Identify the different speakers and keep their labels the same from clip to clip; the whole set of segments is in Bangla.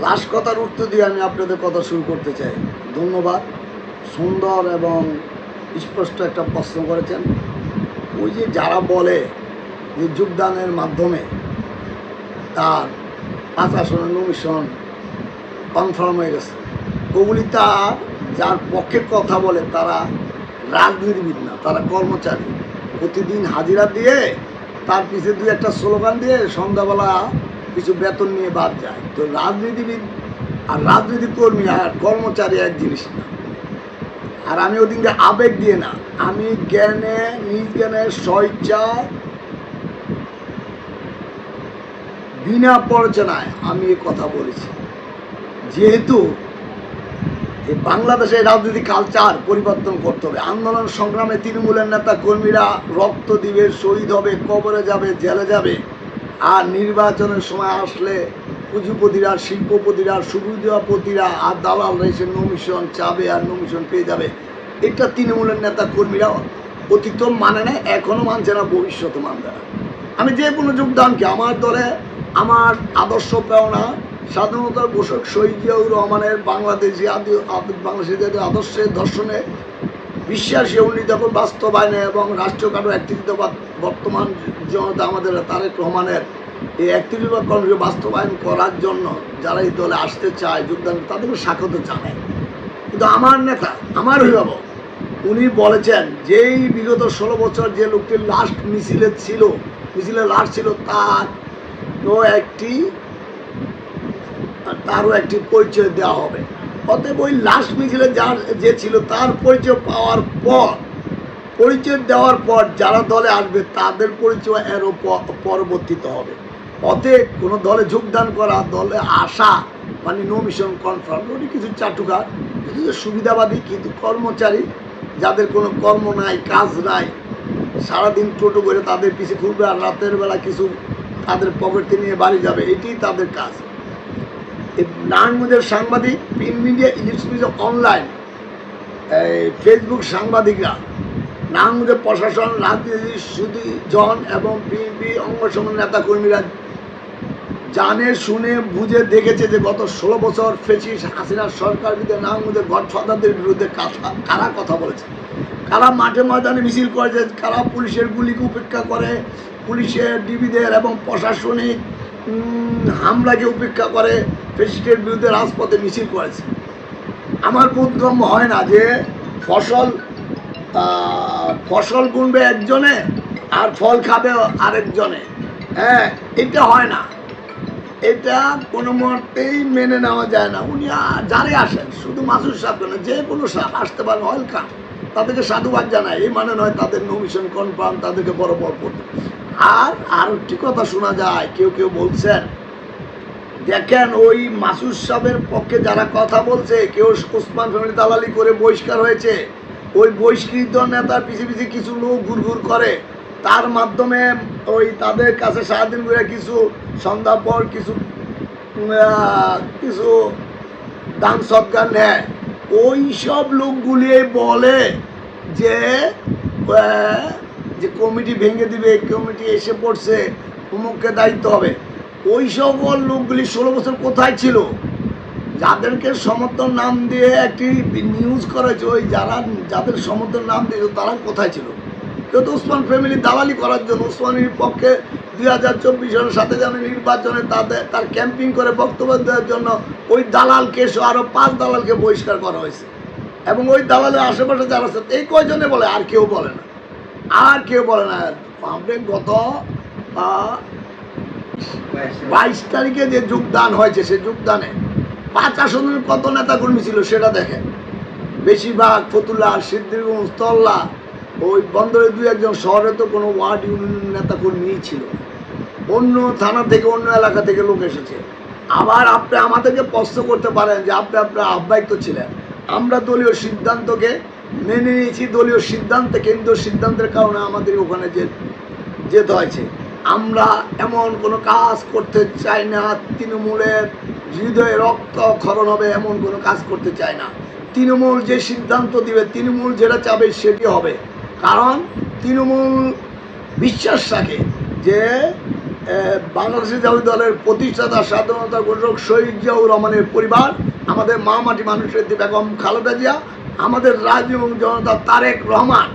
Speaker 1: লাস্ট কথার উত্তর দিয়ে আমি আপনাদের কথা শুরু করতে চাই। ধন্যবাদ। সুন্দর এবং স্পষ্ট একটা প্রশ্ন করেছেন। ওই যে যারা বলে যে যোগদানের মাধ্যমে তার পাঁচ আসনের নমিশন কনফার্ম হয়ে গেছে। ওগুলি তার যার পক্ষে কথা বলে তারা রাজনীতিবিদ না, তারা কর্মচারী। প্রতিদিন হাজিরা দিয়ে তার পিছে দুই একটা স্লোগান দিয়ে সন্ধ্যাবেলা কিছু বেতন নিয়ে বাদ যায়। তো রাজনীতিবিদ আর রাজনীতি কর্মী আর কর্মচারী এক জিনিস না। আর আমি ওদিনকে আবেগ দিয়ে না, আমি জ্ঞানে, নিজ জ্ঞানে, স্বইচ্ছায়, বিনা প্ররোচনায় আমি এ কথা বলেছি। যেহেতু এই বাংলাদেশের রাজনীতি কালচার পরিবর্তন করতে হবে, আন্দোলন সংগ্রামে তৃণমূলের নেতা কর্মীরা রক্ত দিবে, শহীদ হবে, কবরে যাবে, জেলে যাবে আর নির্বাচনের সময় আসলে পুঁজিপতিরা, শিল্পপতিরা, সুবিধাপতিরা আর দালাল এসে নমিশন চাবে আর নমিশন পেয়ে যাবে। এটা তৃণমূলের নেতা কর্মীরা অতীত মানে না এখনও মানছে না ভবিষ্যতে মানবে না। আমি যে কোনো যোগদানকে আমার দলে আমার আদর্শ প্রেরণা স্বাধীনতার ঘোষক শহীদ জিয়াউর রহমানের বাংলাদেশি আদি জাতীয় আদর্শের দর্শনে বিশ্বাসী উনি যখন বাস্তবায়নে এবং রাষ্ট্রকাঠামো একত্রিতবাদ বর্তমান জনতা আমাদের তারেক রহমানের এই একত্রিতবাদ কর্মসূচি বাস্তবায়ন করার জন্য যারা এই দলে আসতে চায়, যোগদান তাদেরকে স্বাগত জানায় কিন্তু আমার নেতা, আমার অভিভাবক, উনি বলেছেন, যেই বিগত ষোলো বছর যে লোকটির লাস্ট মিছিলে ছিল, মিছিলে লাস্ট ছিল, তার ও একটি, তারও একটি পরিচয় দেওয়া হবে। অতএব ওই লাশ মিছিলে যার যে ছিল তার পরিচয় পাওয়ার পর, পরিচয় দেওয়ার পর যারা দলে আসবে তাদের পরিচয় এরও পরবর্তীতে হবে। অতএব কোনো দলে যোগদান করা, দলে আসা মানে নো মিশন কনফার্ম ওটি কিছু চাটুকার, কিছু সুবিধাবাদী, কিন্তু কর্মচারী, যাদের কোনো কর্ম নাই, কাজ নাই, সারাদিন টোটো করে তাদের পিছে ঘুরবে আর রাতের বেলা কিছু তাদের পকেটে নিয়ে বাড়ি যাবে এটি তাদের কাজ। নারায়ণগঞ্জের সাংবাদিক প্রিন্ট মিডিয়া ইলেকট্রিক অনলাইন এই ফেসবুক সাংবাদিকরা। নারায়ণগঞ্জের প্রশাসন, রাজনীতি সুদী জন এবং বিএনপি অঙ্গ নেতা কর্মীরা জানে, শুনে, বুঝে, দেখেছে যে গত ষোলো বছর ফেসিস হাসিনার সরকার বিরুদ্ধে নারায়ণগঞ্জের গডফাদারদের বিরুদ্ধে কারা কথা বলেছে? কারা মাঠে ময়দানে মিছিল করেছে কারা পুলিশের গুলিকে উপেক্ষা করে, পুলিশের ডিবিদের এবং প্রশাসনিক হামলাকে উপেক্ষা করে ফেসিস্টের বিরুদ্ধে রাজপথে মিছিল করেছে। আমার বোধগম্য হয় না যে ফসল ফসল গুনবে একজনে আর ফল খাবে আরেকজনে। হ্যাঁ এটা হয় না। এটা কোনো মতেই মেনে নেওয়া যায় না। উনি যারে আসেন, শুধু মাসুর সাপ না, যে কোনো সাপ আসতে পারেন খান। তাদেরকে সাধুবাদ জানায় এই মানে নয় তাদের নমিশন কনফার্ম তাদেরকে বড় বড় করতে আর আর একটি কথা শোনা যায়, কেউ কেউ বলছেন দেখেন ওই মাসুদ সাহেবের পক্ষে যারা কথা বলছে, কেউ ওসমান ফ্যামিলি দালালি করে বহিষ্কার হয়েছে। ওই বহিষ্কৃত নেতার পিছে পিছে কিছু লোক ঘুরঘুর করে। তার মাধ্যমে ওই তাদের কাছে সারাদিন করে কিছু সন্ধ্যা পর কিছু কিছু দান সৎকার নেয়। ওই সব লোকগুলি বলে যে যে কমিটি ভেঙে দিবে, কমিটি এসে পড়ছে, অমুককে দায়িত্ব হবে। ওই সকল লোকগুলি ষোলো বছর কোথায় ছিল? যাদেরকে সমর্থন নাম দিয়ে একটি নিউজ করেছে, ওই যারা যাদের সমর্থন নাম দিয়েছে তারা কোথায় ছিল? কেউ তো ওসমান ফ্যামিলি দালালি করার জন্য, ওসমানের পক্ষে দুই হাজার চব্বিশ সালের সাথে জানে নির্বাচনে তাদের, তার ক্যাম্পিং করে বক্তব্য দেওয়ার জন্য ওই দালালকে আরও পাঁচ দালালকে বহিষ্কার করা হয়েছে। এবং ওই দালালের আশেপাশে যারা আছে, এই কয়জনে বলে? আর কেউ বলে না। আর কেউ বলে না। আপনি গত বাইশ তারিখে যে যোগদান হয়েছে, সে যোগদানে পাঁচ আসনের কত নেতা কর্মী ছিল সেটা দেখেন। বেশিরভাগ ফতুল্লা সিদ্দিরগঞ্জ তল্লা, ওই বন্দরে দুই একজন, শহরে তো কোনো ওয়ার্ড ইউনিয়ন নেতা কর্মীই ছিল। অন্য থানা থেকে, অন্য এলাকা থেকে লোক এসেছে। আবার আপনি আমাদেরকে প্রশ্ন করতে পারেন যে আপনি আপনার আহ্বায়িত ছিলেন। আমরা দলীয় সিদ্ধান্তকে মেনে নিয়েছি, দলীয় সিদ্ধান্ত, কেন্দ্রীয় সিদ্ধান্তের কারণে আমাদের ওখানে যে যেতে হয়েছে। আমরা এমন কোনো কাজ করতে চাই না তৃণমূলের হৃদয়ে রক্ত ক্ষরণ হবে এমন কোনো কাজ করতে চাই না। তৃণমূল যে সিদ্ধান্ত দিবে তৃণমূল যেটা চাবে সেটি হবে। কারণ তৃণমূল বিশ্বাস রাখে যে আহ, বাংলাদেশের জাতীয় দলের প্রতিষ্ঠাতা স্বাধীনতা ঘোষক শহীদ জিয়াউর রহমানের পরিবার আমাদের মা মাটি মানুষের বেগম খালেদা জিয়া আমাদের রাজ্য এবং জনতা তারেক রহমান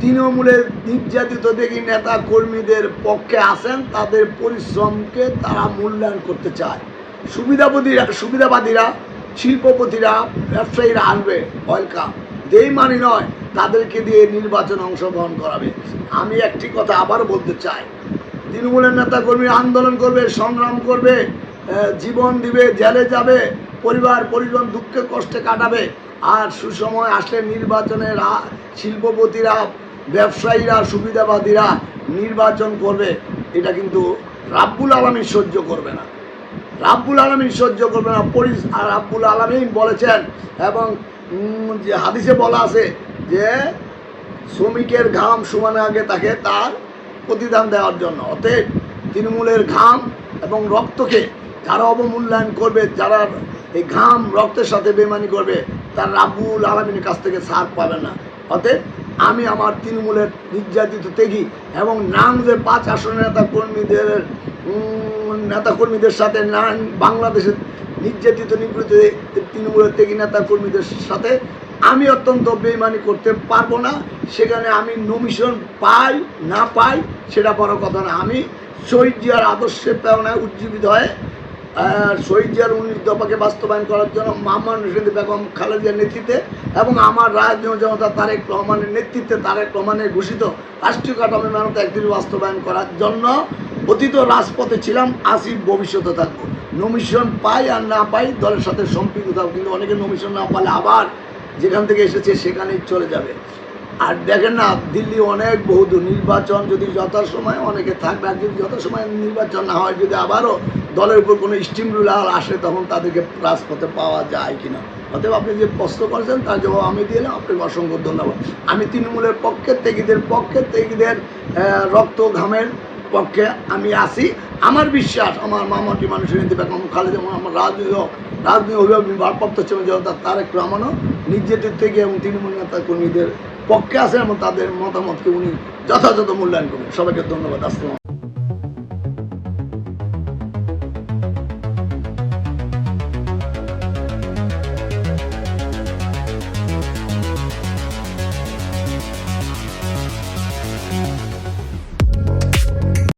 Speaker 1: তৃণমূলের নির্যাতিত দেখি নেতা কর্মীদের পক্ষে আসেন তাদের পরিশ্রমকে তারা মূল্যায়ন করতে চায়। সুবিধাবাদীরা সুবিধাবাদীরা, শিল্পপতিরা, ব্যবসায়ীরা আসবে ওয়েলকাম যেই মানি নয়, তাদেরকে দিয়ে নির্বাচন অংশগ্রহণ করাবে। আমি একটি কথা আবার বলতে চাই। তৃণমূলের নেতা কর্মী আন্দোলন করবে, সংগ্রাম করবে জীবন দিবে, জেলে যাবে, পরিবার, পরিজন দুঃখে কষ্টে কাটাবে। আর সুসময় আসলে নির্বাচনের শিল্পপতিরা ব্যবসায়ীরা, সুবিধাবাদীরা নির্বাচন করবে, এটা কিন্তু রাব্বুল আলমী সহ্য করবে না। রাব্বুল আলমী সহ্য করবে না। আর রাব্বুল আলমিন বলেছেন এবং যে হাদিসে বলা আছে যে, শ্রমিকের ঘাম সমানে আগে তাকে তার প্রতিদান দেওয়ার জন্য। অতএব তৃণমূলের ঘাম এবং রক্তকে যারা অবমূল্যায়ন করবে, যারা এই ঘাম রক্তের সাথে বেমানি করবে, তার রাব্বুল আলমিনের কাছ থেকে সার পাবে না। অতএব আমি আমার তৃণমূলের নির্যাতিত তেগি এবং নামদের পাঁচ আসনের নেতা কর্মীদের নেতা কর্মীদের সাথে নান বাংলাদেশের নির্যাতিত, নিপীড়িত তৃণমূলের ত্যাগী নেতা কর্মীদের সাথে আমি অত্যন্ত বেইমানি করতে পারব না। সেখানে আমি নমিশন পাই, না পাই, সেটা বড় কথা না। আমি শহীদ জিয়ার আদর্শের প্রেরণায় উজ্জীবিত হয়ে শহীদ জিয়ার উনিশ দফাকে বাস্তবায়ন করার জন্য মামান রশিদ বেগম খালেদিয়ার নেতৃত্বে এবং আমার রাজ্য জনতা তারেক রহমানের নেতৃত্বে তারেক রহমানের ঘোষিত রাষ্ট্রীয় কাঠামো মেহনত একদিন বাস্তবায়ন করার জন্য অতীত রাজপথে ছিলাম আসি ভবিষ্যতে থাকব। নমিশন পাই আর না পাই দলের সাথে সম্পৃক্ত থাকব, কিন্তু অনেকে নমিশন না পালে আবার যেখান থেকে এসেছে সেখানেই চলে যাবে। আর দেখেন না, দিল্লি অনেক বহুদূর, নির্বাচন যদি যথাসময় অনেকে থাকবে আর যদি যথাসময় নির্বাচন না হয়, যদি আবারও দলের উপর কোনো স্টিম রুলার আসে তখন তাদেরকে রাজপথে পাওয়া যায় কিনা। অতএব আপনি যে প্রশ্ন করেছেন তার জবাব আমি দিলাম আপনাকে অসংখ্য ধন্যবাদ। আমি তৃণমূলের পক্ষে তেগিদের পক্ষে তেগিদের রক্ত ঘামের পক্ষে আমি আসি আমার বিশ্বাস, আমার মামাটি মানুষের নীতি বেগম খালেদা আমার রাজনীতি রাজনীতি অভিভাবক ভারপ্রাপ্ত ছিলেন জনতা তারেক রহমানও নিজেদের থেকে এবং তৃণমূল নেতা কর্মীদের পক্ষে আছেন এবং তাদের মতামতকে উনি যথাযথ মূল্যায়ন করবেন। সবাইকে ধন্যবাদ। আসসালাম